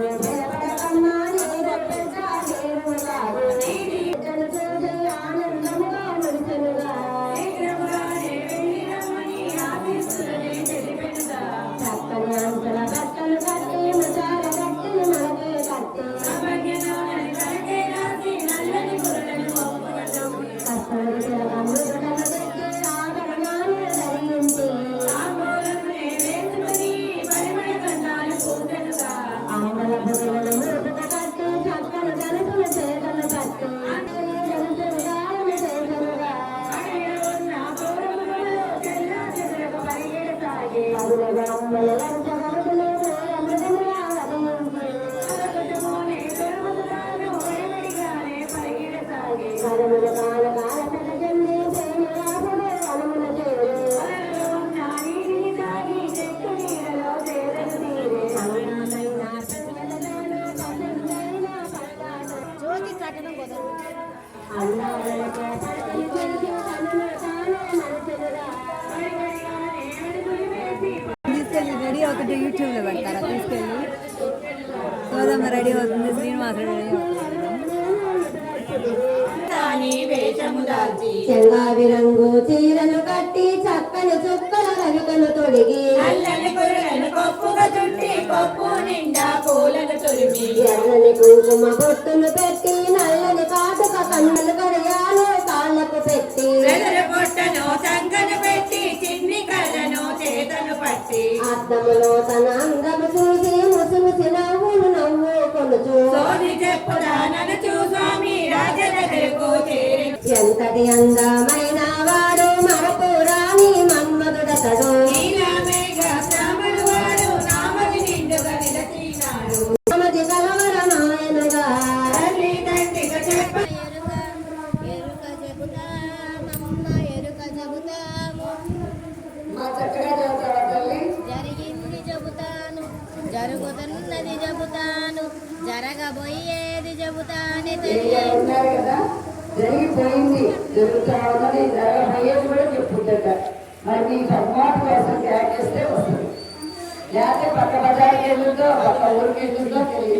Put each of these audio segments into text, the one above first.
జ్యోతి కట్టడం కుదరదు తీసుకెళ్ళి గోదమ్మ రెడీ అవుతుంది శ్రీనివాస రెడీ చెంగావి రంగు చీరలు కట్టి చక్కని చుక్కల రవికలు తొడిగి అల్లని గొర్రెలను కొప్పుగా చుట్టి కొప్పు నిండా పూలను తొలిమి ఎర్రని కుంకుమ బొట్టులు పెట్టి నల్లని కాటుక కన్నులు కడియాలు కాళ్ళకు పెట్టి. పొట్టను చంకను పెట్టి చిన్ని కళ్ళను చేతను పట్టి. అద్దములో తన అందము కొనుచు సోది చెప్పుదానను స్వామి రాజనగరకు చేరి ఎంతటి జరగబోయేది చెబుతానే తెలియదు కదా? జరిగిపోయింది. జరుగుతా ఉన్నది జరగబోయేది కూడా చెప్పుకుంటుంట మరి మీ పర్మాట కోసం క్యాక్ చేస్తే వస్తుంది. లేకపోతే పక్క బజార్కి వెళ్ళుందో పక్క ఊరికి వెళ్ళుందో తెలియదు.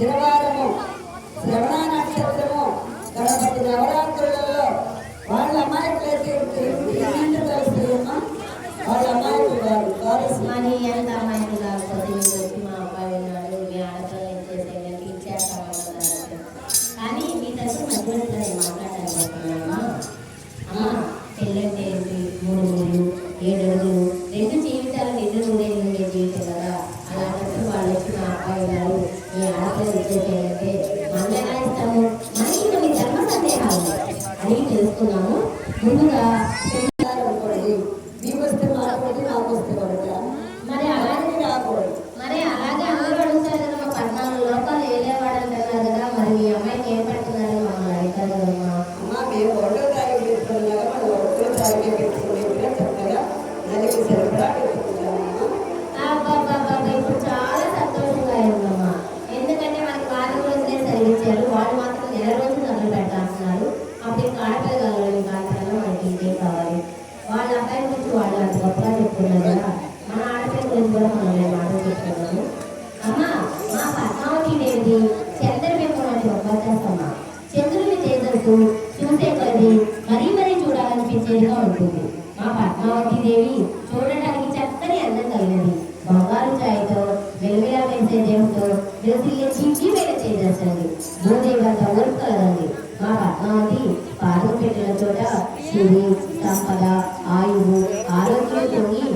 శివవారము శ్రవణ నక్షత్రము గణపతి నవరాత్రులలో వాళ్ళ అమాయకులైతే తెలుస్తున్నామా వాళ్ళ అమాయకులు గారు కానీ ఎంత అమాయకులు గారు మా అబ్బాయి ఉన్నాడు మీ ఆడతో ఏం చేసేదానికి ఇచ్చేస్తామన్నారు కానీ మీ తరఫు మధ్యవర్తి అమ్మ పెళ్ళంటే ఏంటి? మూడు ఏడు రెండు జీవితాలు నిన్ను నూనె జీవితం కదా. మా అబ్బాయి రాత్రి విచ్చేసేయండి అందరిస్తాము మనకి కొన్ని ధర్మ సందేహాలు అడిగి తెలుసుకున్నాము ముందుగా కూడా దీపస్తే మాట్లాడి నెల రోజులు నగలు పెట్టాల్సినారు. అప్పుడు ఆడపిల్ల గౌరవం కాకపోయినా మనకి ఇంకేం కావాలి. వాళ్ళ అబ్బాయి గురించి వాళ్ళు అంత గొప్పగా చెప్తున్నారు కదా. మన ఆడపిల్ల గురించి కూడా మనం నేను మాటలు చెప్తున్నాము అమ్మ మా పద్మావతి దేవి చంద్రుడి కూడా గొప్ప చేస్తామా చంద్రుని తేజస్సు చూసే కొద్ది మరీ మరీ చూడాలనిపించేదిగా ఉంటుంది. మా పద్మావతి దేవి దేవుడితో మెరిసే దేవుతో చేసేసండి చిట్టిమైన భూదేవి అంత ఓర్పు కలదండి మా పద్మావతి పాదం పెట్టిన చోట సిరి సంపద ఆయువు ఆరోగ్యం పొంగి